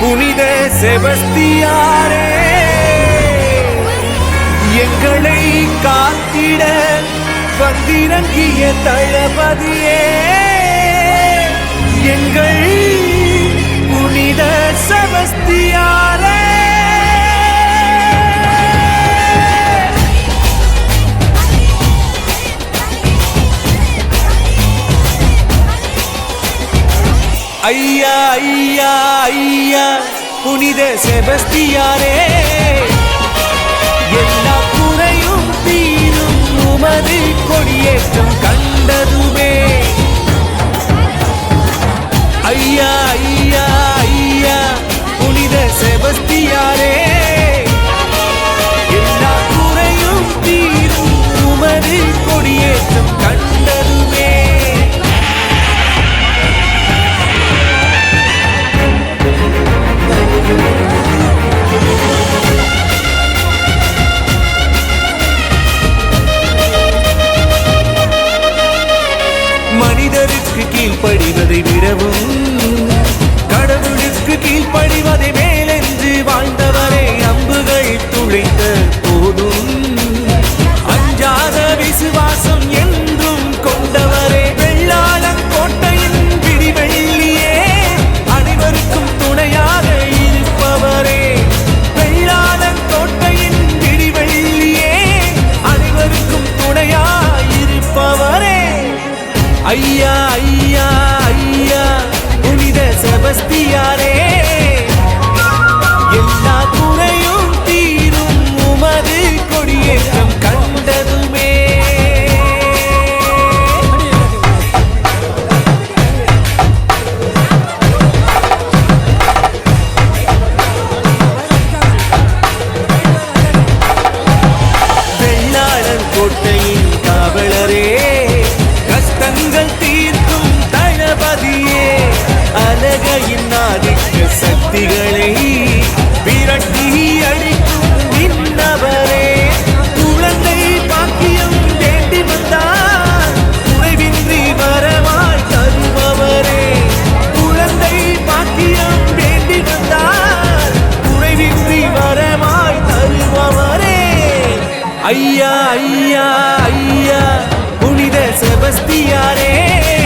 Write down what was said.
புனித செபஸ்தியாரே எங்களை காத்திட வந்திறங்கிய தளபதியே எங்கள் ஐயா ஐயா ஐயா புனித செபஸ்தியாரே. எல்லா குறையும் தீரும் உமது கொடியேற்றம் கண்டதுமே. ஐயா ஐயா ஐயா புனித செபஸ்தியாரே. படிவதை விடவும் ஐயா ஐயா ஐயா புனித செபஸ்தியாரே. துன்பங்கள் தீர்க்கும் தளபதியே அலகையின் ஆதிக்க சக்திகளை விரட்டி அடிக்கும் நின்றவரே. குழந்தை பாக்கியம் தேடி வந்தார் குறைவின்றி வரவாய் தருபவரே. குழந்தை பாக்கியம் தேடி வந்தார் குறைவின்றி வரவாய் தருபவரே. ஐயா ஐயா ஐயா. बस्ती आ रे।